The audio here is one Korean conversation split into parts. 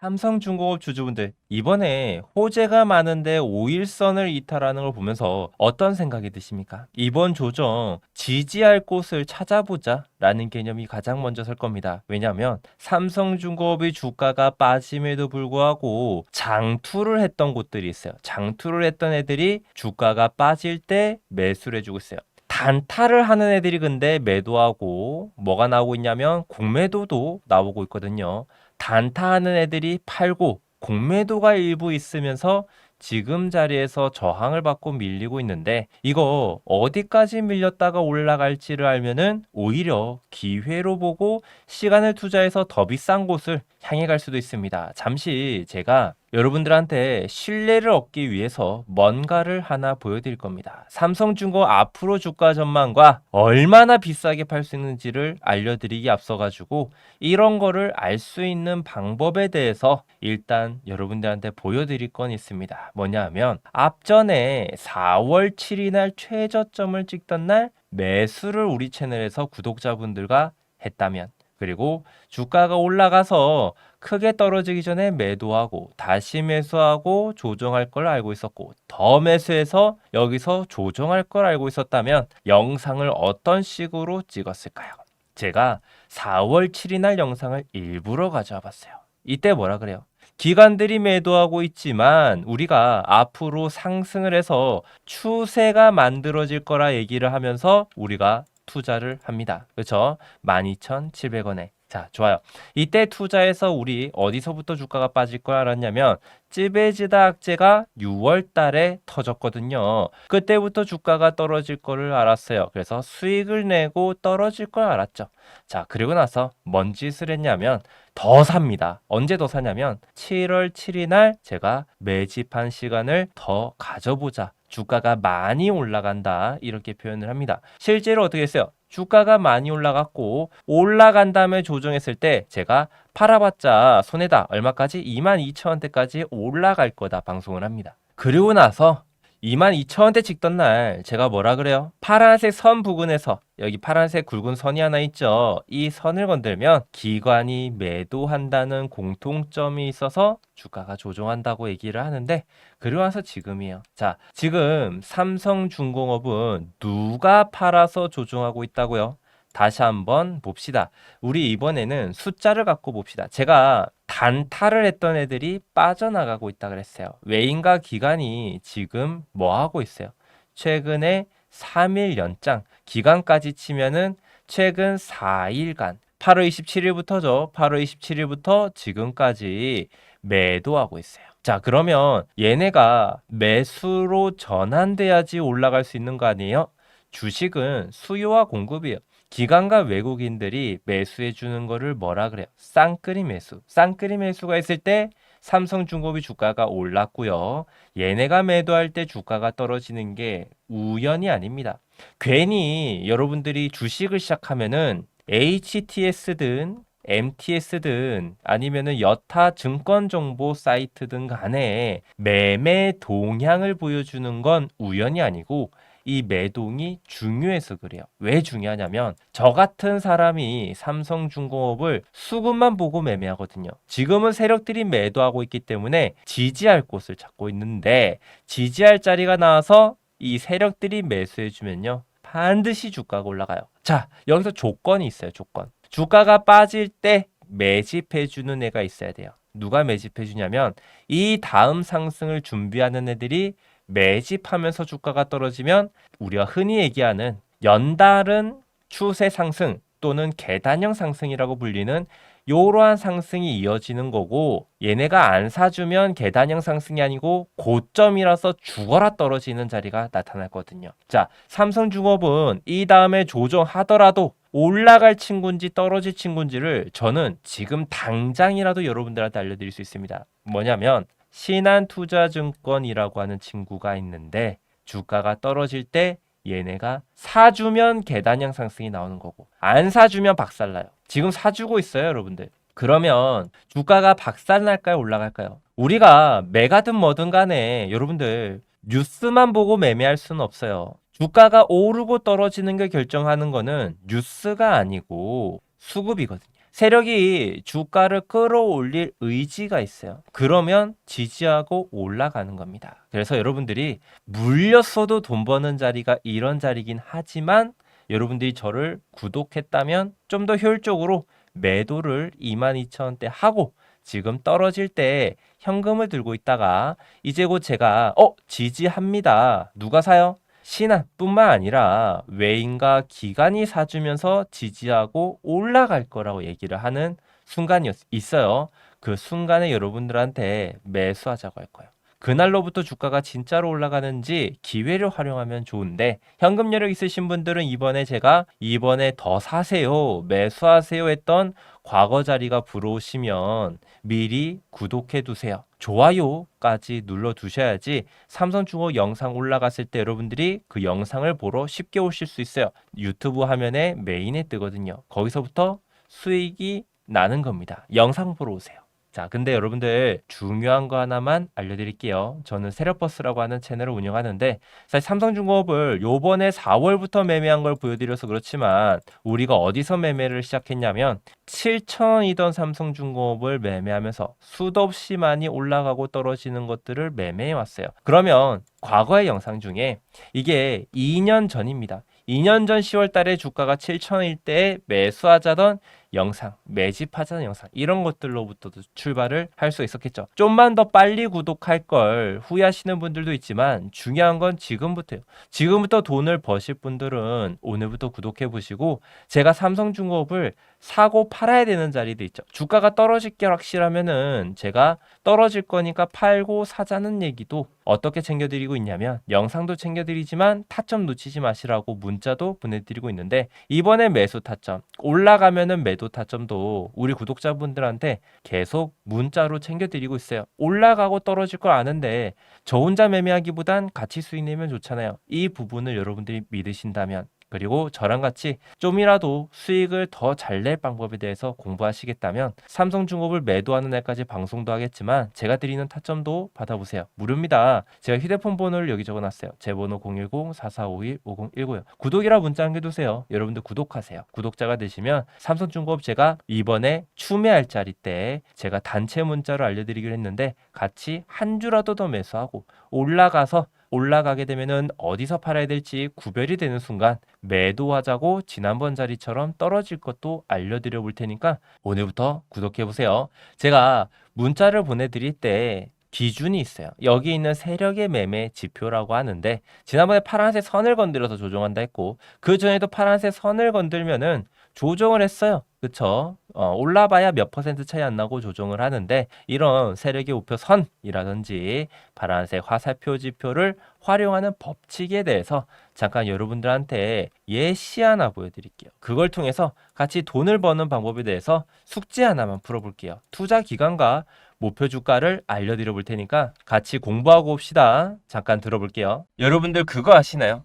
삼성중공업 주주분들 이번에 호재가 많은데 5일선을 이탈하는 걸 보면서 어떤 생각이 드십니까? 이번 조정 지지할 곳을 찾아보자 라는 개념이 가장 먼저 설 겁니다. 왜냐하면 삼성중공업의 주가가 빠짐에도 불구하고 장투를 했던 곳들이 있어요. 장투를 했던 애들이 주가가 빠질 때 매수를 해주고 있어요. 단타를 하는 애들이 근데 매도하고 뭐가 나오고 있냐면 공매도도 나오고 있거든요. 단타하는 애들이 팔고 공매도가 일부 있으면서 지금 자리에서 저항을 받고 밀리고 있는데 이거 어디까지 밀렸다가 올라갈지를 알면은 오히려 기회로 보고 시간을 투자해서 더 비싼 곳을 향해 갈 수도 있습니다. 잠시 제가 여러분들한테 신뢰를 얻기 위해서 뭔가를 하나 보여드릴 겁니다. 삼성중공 앞으로 주가 전망과 얼마나 비싸게 팔 수 있는지를 알려드리기 앞서가지고 이런 거를 알 수 있는 방법에 대해서 일단 여러분들한테 보여드릴 건 있습니다. 뭐냐 하면 앞전에 4월 7일 날 최저점을 찍던 날 매수를 우리 채널에서 구독자분들과 했다면 그리고 주가가 올라가서 크게 떨어지기 전에 매도하고 다시 매수하고 조정할 걸 알고 있었고 더 매수해서 여기서 조정할 걸 알고 있었다면 영상을 어떤 식으로 찍었을까요? 제가 4월 7일 날 영상을 일부러 가져와 봤어요. 이때 뭐라 그래요? 기관들이 매도하고 있지만 우리가 앞으로 상승을 해서 추세가 만들어질 거라 얘기를 하면서 우리가 투자를 합니다. 그렇죠? 12,700원에. 자, 좋아요. 이때 투자해서 우리 어디서부터 주가가 빠질 걸 알았냐면 찌베지다 악재가 6월 달에 터졌거든요. 그때부터 주가가 떨어질 거를 알았어요. 그래서 수익을 내고 떨어질 걸 알았죠. 자, 그리고 나서 뭔 짓을 했냐면 더 삽니다. 언제 더 사냐면 7월 7일 날 제가 매집한 시간을 더 가져보자. 주가가 많이 올라간다. 이렇게 표현을 합니다. 실제로 어떻게 했어요? 주가가 많이 올라갔고 올라간 다음에 조정했을 때 제가 팔아봤자 손해다. 얼마까지? 22,000원대까지 올라갈 거다 방송을 합니다. 그리고 나서 22,000원대 찍던 날 제가 뭐라 그래요? 파란색 선 부근에서 여기 파란색 굵은 선이 하나 있죠. 이 선을 건들면 기관이 매도한다는 공통점이 있어서 주가가 조정한다고 얘기를 하는데 그리고 나서 지금이에요. 자, 지금 삼성중공업은 누가 팔아서 조정하고 있다고요? 다시 한번 봅시다. 우리 이번에는 숫자를 갖고 봅시다. 제가 단타를 했던 애들이 빠져나가고 있다 그랬어요. 외인과 기관이 지금 뭐 하고 있어요? 최근에 3일 연장 기간까지 치면은 최근 4일간 8월 27일부터죠. 8월 27일부터 지금까지 매도하고 있어요. 자, 그러면 얘네가 매수로 전환돼야지 올라갈 수 있는 거 아니에요? 주식은 수요와 공급이에요. 기관과 외국인들이 매수해 주는 거를 뭐라 그래요? 쌍끌이 매수. 쌍끌이 매수가 있을 때 삼성중공업이 주가가 올랐고요. 얘네가 매도할 때 주가가 떨어지는 게 우연이 아닙니다. 괜히 여러분들이 주식을 시작하면은 HTS든 MTS든 아니면은 여타 증권 정보 사이트든 간에 매매 동향을 보여주는 건 우연이 아니고 이 매동이 중요해서 그래요. 왜 중요하냐면 저 같은 사람이 삼성중공업을 수급만 보고 매매하거든요. 지금은 세력들이 매도하고 있기 때문에 지지할 곳을 찾고 있는데 지지할 자리가 나와서 이 세력들이 매수해 주면요. 반드시 주가가 올라가요. 자, 여기서 조건이 있어요. 조건. 주가가 빠질 때 매집해 주는 애가 있어야 돼요. 누가 매집해 주냐면 이 다음 상승을 준비하는 애들이 매집하면서 주가가 떨어지면 우리가 흔히 얘기하는 연달은 추세 상승 또는 계단형 상승이라고 불리는 이러한 상승이 이어지는 거고 얘네가 안 사주면 계단형 상승이 아니고 고점이라서 죽어라 떨어지는 자리가 나타났거든요. 자, 삼성중업은 이 다음에 조정하더라도 올라갈 친구인지 떨어질 친구인지를 저는 지금 당장이라도 여러분들한테 알려드릴 수 있습니다. 뭐냐면 신한투자증권이라고 하는 친구가 있는데 주가가 떨어질 때 얘네가 사주면 계단형 상승이 나오는 거고 안 사주면 박살나요. 지금 사주고 있어요, 여러분들. 그러면 주가가 박살날까요, 올라갈까요? 우리가 매가든 뭐든 간에 여러분들 뉴스만 보고 매매할 수는 없어요. 주가가 오르고 떨어지는 걸 결정하는 거는 뉴스가 아니고 수급이거든요. 세력이 주가를 끌어올릴 의지가 있어요. 그러면 지지하고 올라가는 겁니다. 그래서 여러분들이 물렸어도 돈 버는 자리가 이런 자리긴 하지만 여러분들이 저를 구독했다면 좀 더 효율적으로 매도를 22,000원대 하고 지금 떨어질 때 현금을 들고 있다가 이제 곧 제가 어 지지합니다. 누가 사요? 신한뿐만 아니라 외인과 기관이 사주면서 지지하고 올라갈 거라고 얘기를 하는 순간이 있어요. 그 순간에 여러분들한테 매수하자고 할 거예요. 그날로부터 주가가 진짜로 올라가는지 기회를 활용하면 좋은데 현금 여력 있으신 분들은 이번에 제가 이번에 더 사세요 매수하세요 했던 과거 자리가 부러우시면 미리 구독해 두세요. 좋아요까지 눌러 두셔야지 삼성중공 영상 올라갔을 때 여러분들이 그 영상을 보러 쉽게 오실 수 있어요. 유튜브 화면에 메인에 뜨거든요. 거기서부터 수익이 나는 겁니다. 영상 보러 오세요 자, 근데 여러분들 중요한 거 하나만 알려드릴게요. 저는 세력버스라고 하는 채널을 운영하는데 사실 삼성중공업을 요번에 4월부터 매매한 걸 보여드려서 그렇지만 우리가 어디서 매매를 시작했냐면 7천이던 삼성중공업을 매매하면서 수도 없이 많이 올라가고 떨어지는 것들을 매매해 왔어요. 그러면 과거의 영상 중에 이게 2년 전입니다. 2년 전 10월 달에 주가가 7천일 때 매수하자던 영상, 매집하자는 영상 이런 것들로부터도 출발을 할 수 있었겠죠. 좀만 더 빨리 구독할 걸 후회하시는 분들도 있지만 중요한 건 지금부터요. 지금부터 돈을 버실 분들은 오늘부터 구독해 보시고 제가 삼성중공업을 사고 팔아야 되는 자리도 있죠. 주가가 떨어질 게 확실하면은 제가 떨어질 거니까 팔고 사자는 얘기도 어떻게 챙겨드리고 있냐면 영상도 챙겨드리지만 타점 놓치지 마시라고 문자도 보내드리고 있는데 이번에 매수 타점 올라가면은 매도 타점도 우리 구독자분들한테 계속 문자로 챙겨드리고 있어요. 올라가고 떨어질 걸 아는데 저 혼자 매매하기보단 같이 수익 내면 좋잖아요. 이 부분을 여러분들이 믿으신다면 그리고 저랑 같이 좀이라도 수익을 더 잘 낼 방법에 대해서 공부하시겠다면 삼성중업을 매도하는 날까지 방송도 하겠지만 제가 드리는 타점도 받아보세요. 무료입니다. 제가 휴대폰 번호를 여기 적어놨어요. 제 번호 010-4451-5019요. 구독이라 문자 남겨두세요. 여러분들 구독하세요. 구독자가 되시면 삼성중업 제가 이번에 추매할 자리 때 제가 단체 문자로 알려드리기로 했는데 같이 한 주라도 더 매수하고 올라가서 올라가게 되면은 어디서 팔아야 될지 구별이 되는 순간 매도하자고 지난번 자리처럼 떨어질 것도 알려드려 볼 테니까 오늘부터 구독해 보세요. 제가 문자를 보내드릴 때 기준이 있어요. 여기 있는 세력의 매매 지표라고 하는데 지난번에 파란색 선을 건드려서 조정한다 했고 그 전에도 파란색 선을 건들면은 조정을 했어요. 그쵸? 어, 올라봐야 몇 퍼센트 차이 안 나고 조정을 하는데 이런 세력의 우표 선이라든지 파란색 화살표 지표를 활용하는 법칙에 대해서 잠깐 여러분들한테 예시 하나 보여드릴게요. 그걸 통해서 같이 돈을 버는 방법에 대해서 숙제 하나만 풀어볼게요. 투자 기간과 목표 주가를 알려드려 볼 테니까 같이 공부하고 옵시다. 잠깐 들어볼게요. 여러분들 그거 아시나요?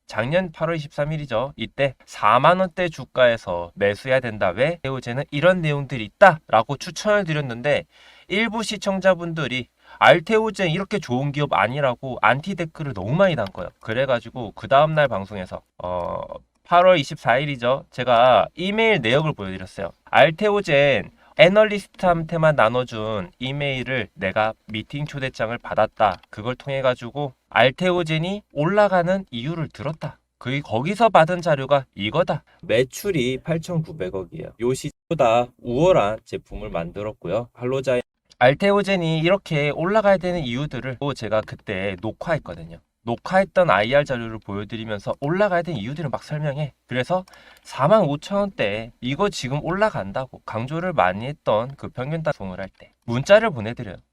작년 8월 23일이죠. 이때 4만 원대 주가에서 매수해야 된다. 왜? 알테오젠은 이런 내용들이 있다 라고 추천을 드렸는데 일부 시청자분들이 알테오젠 이렇게 좋은 기업 아니라고 안티 댓글을 너무 많이 단 거예요. 그래가지고 그 다음날 방송에서 어 8월 24일이죠. 제가 이메일 내역을 보여드렸어요. 알테오젠 애널리스트한테만 나눠준 이메일을 내가 미팅 초대장을 받았다. 그걸 통해 가지고 알테오젠이 올라가는 이유를 들었다. 그 거기서 받은 자료가 이거다. 매출이 8,900억이에요. 요 시보다 우월한 제품을 만들었고요. 할로자의 알테오젠이 이렇게 올라가야 되는 이유들을 또 제가 그때 녹화했거든요. 녹화했던 IR 자료를 보여드리면서 올라가야 되는 이유들을 막 설명해. 그래서 45,000원대 이거 지금 올라간다고 강조를 많이 했던 그 평균 단송을 할 때 문자를 보내드려요.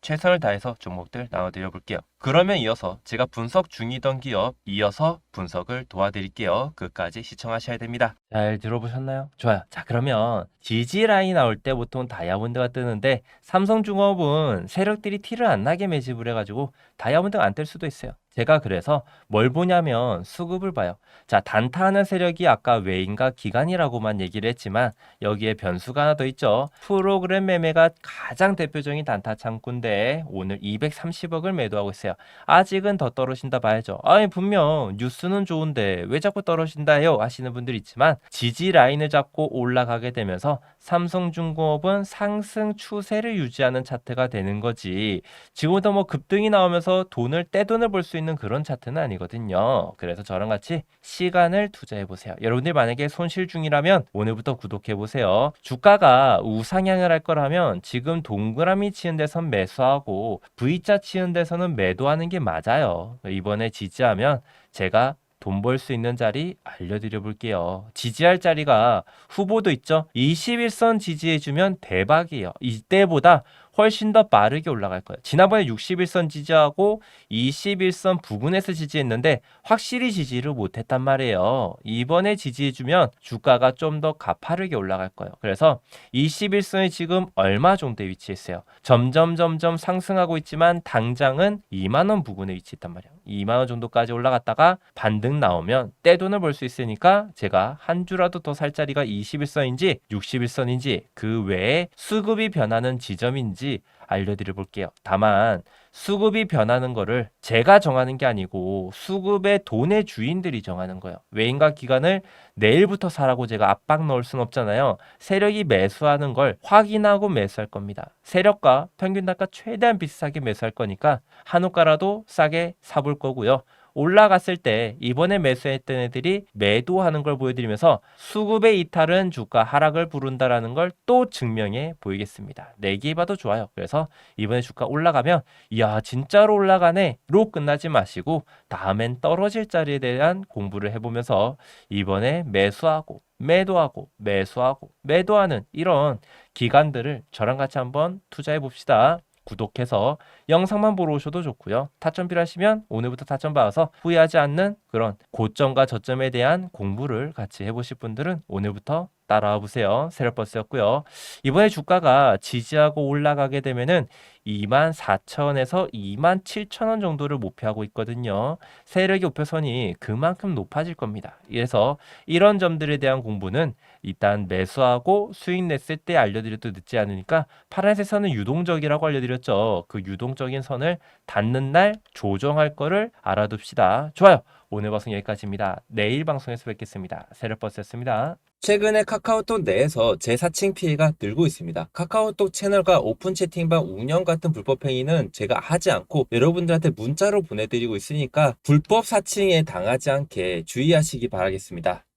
최선을 다해서 종목들 나눠드려 볼게요. 그러면 이어서 제가 분석 중이던 기업 이어서 분석을 도와드릴게요. 끝까지 시청하셔야 됩니다. 잘 들어보셨나요? 좋아요. 자 그러면 지지 라인 나올 때 보통 다이아몬드가 뜨는데 삼성중업은 세력들이 티를 안 나게 매집을 해가지고 다이아몬드가 안 뜰 수도 있어요. 제가 그래서 뭘 보냐면 수급을 봐요. 자, 단타하는 세력이 아까 외인과 기관이라고만 얘기를 했지만 여기에 변수가 하나 더 있죠. 프로그램 매매가 가장 대표적인 단타 창구인데 오늘 230억을 매도하고 있어요. 아직은 더 떨어진다 봐야죠. 아니 분명 뉴스는 좋은데 왜 자꾸 떨어진다 해요 하시는 분들 있지만 지지 라인을 잡고 올라가게 되면서 삼성중공업은 상승 추세를 유지하는 차트가 되는 거지. 지금부터 뭐 급등이 나오면서 돈을 떼돈을 벌 수 있는 그런 차트는 아니거든요. 그래서 저랑 같이 시간을 투자해 보세요. 여러분들 만약에 손실 중이라면 오늘부터 구독해 보세요. 주가가 우상향을 할 거라면 지금 동그라미 치는 데선 매수하고 V자 치는 데서는 매도하는 게 맞아요. 이번에 지지하면 제가 돈벌수 있는 자리 알려드려 볼게요. 지지할 자리가 후보도 있죠. 21선 지지해주면 대박이에요. 이때보다 훨씬 더 빠르게 올라갈 거예요. 지난번에 61선 지지하고 21선 부근에서 지지했는데 확실히 지지를 못했단 말이에요. 이번에 지지해주면 주가가 좀 더 가파르게 올라갈 거예요. 그래서 21선이 지금 얼마 정도에 위치했어요. 점점 점점 상승하고 있지만 당장은 2만 원 부근에 위치했단 말이에요. 2만 원 정도까지 올라갔다가 반등 나오면 떼돈을 벌 수 있으니까 제가 한 주라도 더 살 자리가 21선인지 61선인지 그 외에 수급이 변하는 지점인지 알려드려 볼게요. 다만 수급이 변하는 거를 제가 정하는 게 아니고 수급의 돈의 주인들이 정하는 거예요. 외인과 기관을 내일부터 사라고 제가 압박 넣을 순 없잖아요. 세력이 매수하는 걸 확인하고 매수할 겁니다. 세력과 평균 단가 최대한 비슷하게 매수할 거니까 한우가라도 싸게 사볼 거고요. 올라갔을 때 이번에 매수했던 애들이 매도하는 걸 보여드리면서 수급의 이탈은 주가 하락을 부른다라는 걸 또 증명해 보이겠습니다. 내기해봐도 좋아요. 그래서 이번에 주가 올라가면 이야 진짜로 올라가네로 끝나지 마시고 다음엔 떨어질 자리에 대한 공부를 해보면서 이번에 매수하고 매도하고 매수하고 매도하는 이런 기간들을 저랑 같이 한번 투자해 봅시다. 구독해서 영상만 보러 오셔도 좋고요. 타점 필요하시면 오늘부터 타점 봐서 후회하지 않는 그런 고점과 저점에 대한 공부를 같이 해보실 분들은 오늘부터 따라와 보세요. 세력버스였고요. 이번에 주가가 지지하고 올라가게 되면은 2만 4천에서 2만 7천 원 정도를 목표하고 있거든요. 세력의 목표선이 그만큼 높아질 겁니다. 그래서 이런 점들에 대한 공부는 일단 매수하고 수익 냈을 때 알려드려도 늦지 않으니까 파란색 선은 유동적이라고 알려드렸죠. 그 유동적인 선을 닿는 날 조정할 거를 알아둡시다. 좋아요. 오늘 방송 여기까지입니다. 내일 방송에서 뵙겠습니다. 세력버스였습니다. 최근에 카카오톡 내에서 재사칭 피해가 늘고 있습니다. 카카오톡 채널과 오픈 채팅방 운영 같은 불법 행위는 제가 하지 않고 여러분들한테 문자로 보내드리고 있으니까 불법 사칭에 당하지 않게 주의하시기 바라겠습니다.